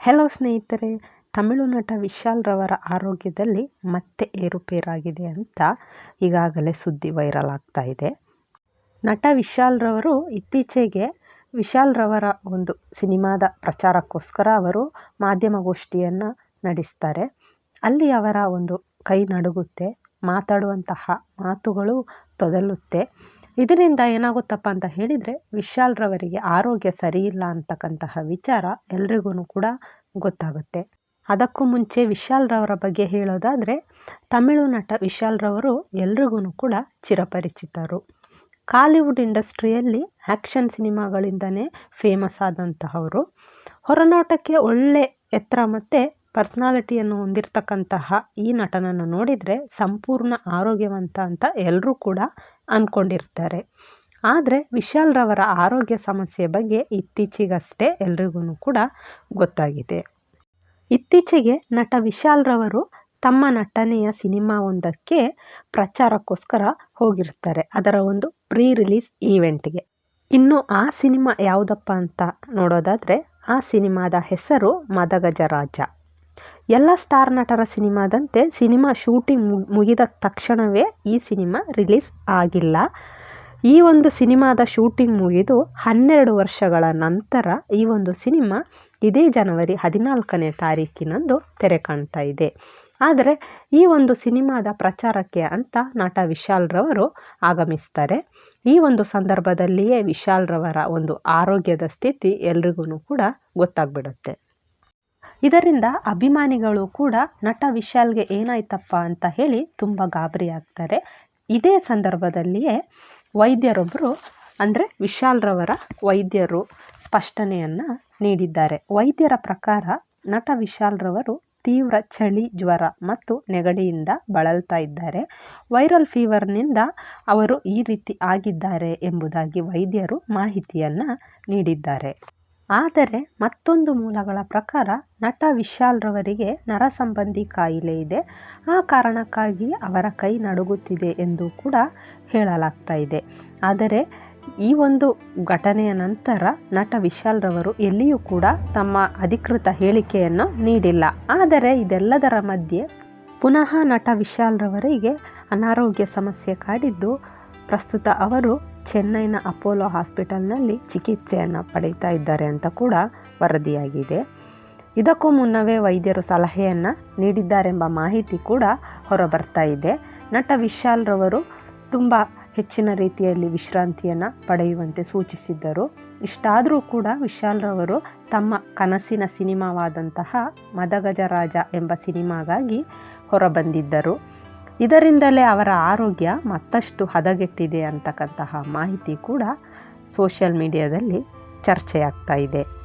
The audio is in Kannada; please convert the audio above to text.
ಹೆಲೋ ಸ್ನೇಹಿತರೆ, ತಮಿಳು ನಟ ವಿಶಾಲ್ ರವರ ಆರೋಗ್ಯದಲ್ಲಿ ಮತ್ತೆ ಏರುಪೇರಾಗಿದೆ ಅಂತ ಈಗಾಗಲೇ ಸುದ್ದಿ ವೈರಲ್ ಆಗ್ತಾ ಇದೆ. ನಟ ವಿಶಾಲ್ ರವರು ಇತ್ತೀಚೆಗೆ ವಿಶಾಲ್ ರವರ ಒಂದು ಸಿನಿಮಾದ ಪ್ರಚಾರಕ್ಕೋಸ್ಕರ ಅವರು ಮಾಧ್ಯಮಗೋಷ್ಠಿಯನ್ನು ನಡೆಸ್ತಾರೆ. ಅಲ್ಲಿ ಅವರ ಒಂದು ಕೈ ನಡುಗುತ್ತೆ, ಮಾತಾಡುವಂತಹ ಮಾತುಗಳು ತೊದಲುತ್ತೆ. ಇದರಿಂದ ಏನಾಗುತ್ತಪ್ಪ ಅಂತ ಹೇಳಿದರೆ ವಿಶಾಲ್ರವರಿಗೆ ಆರೋಗ್ಯ ಸರಿಯಿಲ್ಲ ಅಂತಕ್ಕಂತಹ ವಿಚಾರ ಎಲ್ರಿಗೂ ಕೂಡ ಗೊತ್ತಾಗುತ್ತೆ. ಅದಕ್ಕೂ ಮುಂಚೆ ವಿಶಾಲ್ರವರ ಬಗ್ಗೆ ಹೇಳೋದಾದರೆ ತಮಿಳು ನಟ ವಿಶಾಲ್ರವರು ಎಲ್ರಿಗೂ ಕೂಡ ಚಿರಪರಿಚಿತರು. ಕಾಲಿವುಡ್ ಇಂಡಸ್ಟ್ರಿಯಲ್ಲಿ ಆ್ಯಕ್ಷನ್ ಸಿನಿಮಾಗಳಿಂದನೇ ಫೇಮಸ್ ಆದಂತಹವರು. ಹೊರನೋಟಕ್ಕೆ ಒಳ್ಳೆ ಎತ್ತರ ಮತ್ತು ಪರ್ಸ್ನಾಲಿಟಿಯನ್ನು ಹೊಂದಿರತಕ್ಕಂತಹ ಈ ನಟನನ್ನು ನೋಡಿದರೆ ಸಂಪೂರ್ಣ ಆರೋಗ್ಯವಂತ ಅಂತ ಎಲ್ಲರೂ ಕೂಡ ಅಂದ್ಕೊಂಡಿರ್ತಾರೆ ಆದರೆ ವಿಶಾಲ್ ರವರ ಆರೋಗ್ಯ ಸಮಸ್ಯೆ ಬಗ್ಗೆ ಇತ್ತೀಚೆಗಷ್ಟೇ ಎಲ್ರಿಗೂ ಕೂಡ ಗೊತ್ತಾಗಿದೆ. ಇತ್ತೀಚೆಗೆ ನಟ ವಿಶಾಲ್ ರವರು ತಮ್ಮ ನಟನೆಯ ಸಿನಿಮಾವೊಂದಕ್ಕೆ ಪ್ರಚಾರಕ್ಕೋಸ್ಕರ ಹೋಗಿರ್ತಾರೆ. ಅದರ ಒಂದು ಪ್ರೀ ರಿಲೀಸ್ ಈವೆಂಟ್ಗೆ. ಇನ್ನು ಆ ಸಿನಿಮಾ ಯಾವುದಪ್ಪ ಅಂತ ನೋಡೋದಾದರೆ, ಆ ಸಿನಿಮಾದ ಹೆಸರು ಮದಗಜರಾಜ ಎಲ್ಲ ಸ್ಟಾರ್ ನಟರ ಸಿನಿಮಾದಂತೆ ಸಿನಿಮಾ ಶೂಟಿಂಗ್ ಮುಗಿದ ತಕ್ಷಣವೇ ಈ ಸಿನಿಮಾ ರಿಲೀಸ್ ಆಗಿಲ್ಲ. ಈ ಒಂದು ಸಿನಿಮಾದ ಶೂಟಿಂಗ್ ಮುಗಿದು ಹನ್ನೆರಡು ವರ್ಷಗಳ ನಂತರ ಈ ಒಂದು ಸಿನಿಮಾ ಇದೇ ಜನವರಿ ಹದಿನಾಲ್ಕನೇ ತಾರೀಕಿನಂದು ತೆರೆ ಕಾಣ್ತಾ ಇದೆ. ಆದರೆ ಈ ಒಂದು ಸಿನಿಮಾದ ಪ್ರಚಾರಕ್ಕೆ ಅಂತ ನಟ ವಿಶಾಲ್ರವರು ಆಗಮಿಸ್ತಾರೆ. ಈ ಒಂದು ಸಂದರ್ಭದಲ್ಲಿಯೇ ವಿಶಾಲ್ರವರ ಒಂದು ಆರೋಗ್ಯದ ಸ್ಥಿತಿ ಎಲ್ರಿಗೂ ಕೂಡ ಗೊತ್ತಾಗ್ಬಿಡುತ್ತೆ. ಇದರಿಂದ ಅಭಿಮಾನಿಗಳು ಕೂಡ ನಟ ವಿಶಾಲ್ಗೆ ಏನಾಯ್ತಪ್ಪ ಅಂತ ಹೇಳಿ ತುಂಬ ಗಾಬರಿ ಆಗ್ತಾರೆ ಇದೇ ಸಂದರ್ಭದಲ್ಲಿಯೇ ವೈದ್ಯರೊಬ್ಬರು ಅಂದರೆ ವಿಶಾಲ್ರವರ ವೈದ್ಯರು ಸ್ಪಷ್ಟನೆಯನ್ನು ನೀಡಿದ್ದಾರೆ. ವೈದ್ಯರ ಪ್ರಕಾರ ನಟ ವಿಶಾಲ್ರವರು ತೀವ್ರ ಚಳಿ, ಜ್ವರ ಮತ್ತು ನೆಗಡಿಯಿಂದ ಬಳಲ್ತಾ ಇದ್ದಾರೆ. ವೈರಲ್ ಫೀವರ್ನಿಂದ ಅವರು ಈ ರೀತಿ ಆಗಿದ್ದಾರೆ ಎಂಬುದಾಗಿ ವೈದ್ಯರು ಮಾಹಿತಿಯನ್ನು ನೀಡಿದ್ದಾರೆ. ಆದರೆ ಮತ್ತೊಂದು ಮೂಲಗಳ ಪ್ರಕಾರ ನಟ ವಿಶಾಲ್ರವರಿಗೆ ನರ ಸಂಬಂಧಿ ಕಾಯಿಲೆ ಇದೆ. ಆ ಕಾರಣಕ್ಕಾಗಿ ಅವರ ಕೈ ನಡುಗುತ್ತಿದೆ ಎಂದು ಕೂಡ ಹೇಳಲಾಗ್ತಾ ಇದೆ. ಆದರೆ ಈ ಒಂದು ಘಟನೆಯ ನಂತರ ನಟ ವಿಶಾಲ್ರವರು ಎಲ್ಲಿಯೂ ಕೂಡ ತಮ್ಮ ಅಧಿಕೃತ ಹೇಳಿಕೆಯನ್ನು ನೀಡಿಲ್ಲ. ಆದರೆ ಇದೆಲ್ಲದರ ಮಧ್ಯೆ ಪುನಃ ನಟ ವಿಶಾಲ್ರವರಿಗೆ ಅನಾರೋಗ್ಯ ಸಮಸ್ಯೆ ಕಾಡಿದ್ದು ಪ್ರಸ್ತುತ ಅವರು ಚೆನ್ನೈನ ಅಪೋಲೋ ಹಾಸ್ಪಿಟಲ್ನಲ್ಲಿ ಚಿಕಿತ್ಸೆಯನ್ನು ಪಡೀತಾ ಇದ್ದಾರೆ ಅಂತ ಕೂಡ ವರದಿಯಾಗಿದೆ. ಇದಕ್ಕೂ ಮುನ್ನವೇ ವೈದ್ಯರು ಸಲಹೆಯನ್ನು ನೀಡಿದ್ದಾರೆಂಬ ಮಾಹಿತಿ ಕೂಡ ಹೊರಬರ್ತಾ ಇದೆ. ನಟ ವಿಶಾಲ್ರವರು ತುಂಬ ಹೆಚ್ಚಿನ ರೀತಿಯಲ್ಲಿ ವಿಶ್ರಾಂತಿಯನ್ನು ಪಡೆಯುವಂತೆ ಸೂಚಿಸಿದ್ದರು. ಇಷ್ಟಾದರೂ ಕೂಡ ವಿಶಾಲ್ರವರು ತಮ್ಮ ಕನಸಿನ ಸಿನಿಮಾವಾದಂತಹ ಮದಗಜರಾಜ ಎಂಬ ಸಿನಿಮಾಗಾಗಿ ಹೊರಬಂದಿದ್ದರು. ಇದರಿಂದಲೇ ಅವರ ಆರೋಗ್ಯ ಮತ್ತಷ್ಟು ಹದಗೆಟ್ಟಿದೆ ಅಂತಕ್ಕಂತಹ ಮಾಹಿತಿ ಕೂಡ ಸೋಷಿಯಲ್ ಮೀಡಿಯಾದಲ್ಲಿ ಚರ್ಚೆಯಾಗ್ತಾ ಇದೆ.